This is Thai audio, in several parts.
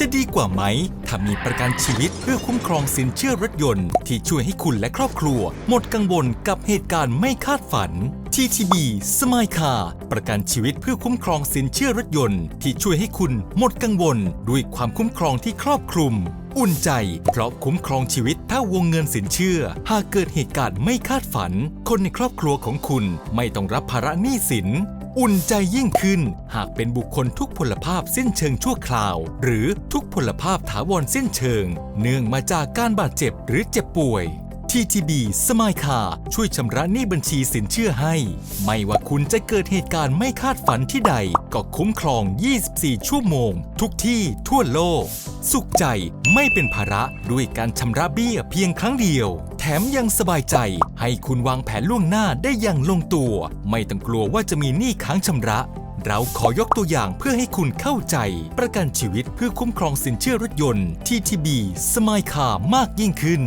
จะดีกว่าไหม ถ้ามีประกันชีวิตเพื่อคุ้มครองสินเชื่อรถยนต์ ที่ช่วยให้คุณและครอบครัว หมดกังวลกับเหตุการณ์ไม่คาดฝัน TTB สมายคาประกันชีวิตเพื่อคุ้มครองสินเชื่อรถยนต์ ที่ช่วยให้คุณหมดกังวล ด้วยความคุ้มครองที่ครอบคลุม อุ่นใจ เพราะคุ้มครองชีวิตถ้าวงเงินสินเชื่อ หากเกิดเหตุการณ์ไม่คาดฝัน คนในครอบครัวของคุณไม่ต้องรับภาระหนี้สิน อุ่นใจยิ่งขึ้น หากเป็นบุคคลทุกพลภาพสิ้นเชิงชั่วคราว หรือทุกพลภาพถาวรสิ้นเชิง เนื่องมาจากการบาดเจ็บหรือเจ็บป่วย TTB สมายคาช่วยชำระหนี้บัญชีสินเชื่อให้ ไม่ว่าคุณจะเกิดเหตุการณ์ไม่คาดฝันที่ใด ก็คุ้มครอง 24 ชั่วโมง ทุกที่ทั่วโลก สุขใจไม่เป็นภาระด้วยการชำระเบี้ยเพียงครั้งเดียว ถมยังสบายใจ ให้คุณวางแผนล่วงหน้าได้อย่างลงตัว ไม่ต้องกลัวว่าจะมีหนี้ค้างชำระ เราขอยกตัวอย่างเพื่อให้คุณเข้าใจ ประกันชีวิตเพื่อคุ้มครองสินเชื่อรถยนต์ TTB สมายคามากยิ่งขึ้น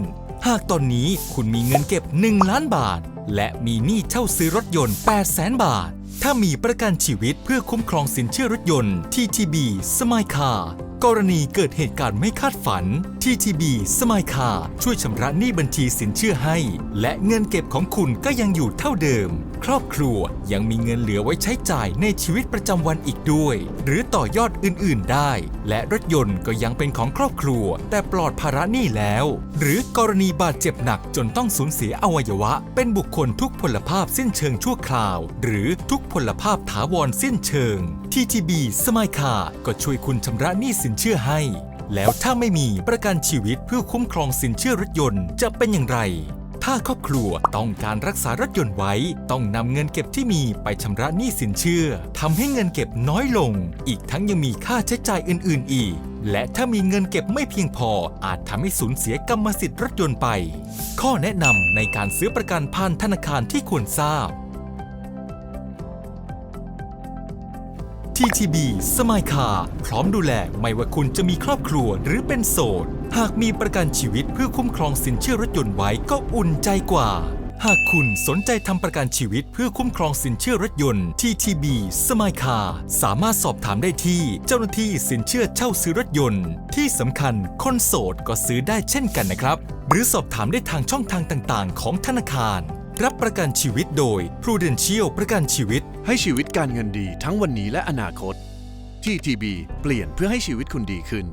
หากตอนนี้คุณมีเงินเก็บ 1 ล้านบาท และมีหนี้เช่าซื้อรถยนต์ 8 0 0 0 0 0บาท ถ้ามีประกันชีวิตเพื่อคุ้มครองสินเชื่อรถยนต์ TTB สมายคากรณีเกิดเหตุการณ์ไม่คาดฝัน TTB สมายคาช่วยชำระหนี้บัญชีสินเชื่อให้ และเงินเก็บของคุณก็ยังอยู่เท่าเดิม ครอบครัวยังมีเงินเหลือไว้ใช้จ่ายในชีวิตประจำวันอีกด้วย หรือต่อยอดอื่น ๆ ได้ และรถยนต์ก็ยังเป็นของครอบครัว แต่ปลอดภาระหนี้แล้ว หรือกรณีบาดเจ็บหนักจนต้องสูญเสียอวัยวะ เป็นบุคคลทุกพลภาพสิ้นเชิงชั่วคราว หรือทุกพลภาพถาวรสิ้นเชิง TTB สมายคาก็ช่วยคุณชำระหนี้สินเชื่อให้ แล้วถ้าไม่มีประกันชีวิตเพื่อคุ้มครองสินเชื่อรถยนต์จะเป็นอย่างไร ถ้าครอบครัวต้องการรักษารถยนต์ไว้ ต้องนำเงินเก็บที่มีไปชำระหนี้สินเชื่อทำให้เงินเก็บน้อยลง อีกทั้งยังมีค่าใช้จ่ายอื่น ๆ อีก และถ้ามีเงินเก็บไม่เพียงพอ อาจทำให้สูญเสียกรรมสิทธิ์รถยนต์ไป ข้อแนะนำในการซื้อประกันผ่านธนาคารที่ควรทราบ TTB สมายคาพร้อมดูแลไม่ว่าคุณจะมีครอบครัวหรือเป็นโสด หากมีประกันชีวิตเพื่อคุ้มครองสินเชื่อรถยนต์ไว้ก็อุ่นใจกว่า หากคุณสนใจทำประกันชีวิตเพื่อคุ้มครองสินเชื่อรถยนต์ TTB สมายคาสามารถสอบถามได้ที่เจ้าหน้าที่สินเชื่อเช่าซื้อรถยนต์ ที่สำคัญคนโสดก็ซื้อได้เช่นกันนะครับ หรือสอบถามได้ทางช่องทางต่างๆ ของธนาคาร รับประกันชีวิตโดย Prudential ประกันชีวิต ให้ชีวิตการเงินดีทั้งวันนี้และอนาคต TTB เปลี่ยนเพื่อให้ชีวิตคุณดีขึ้น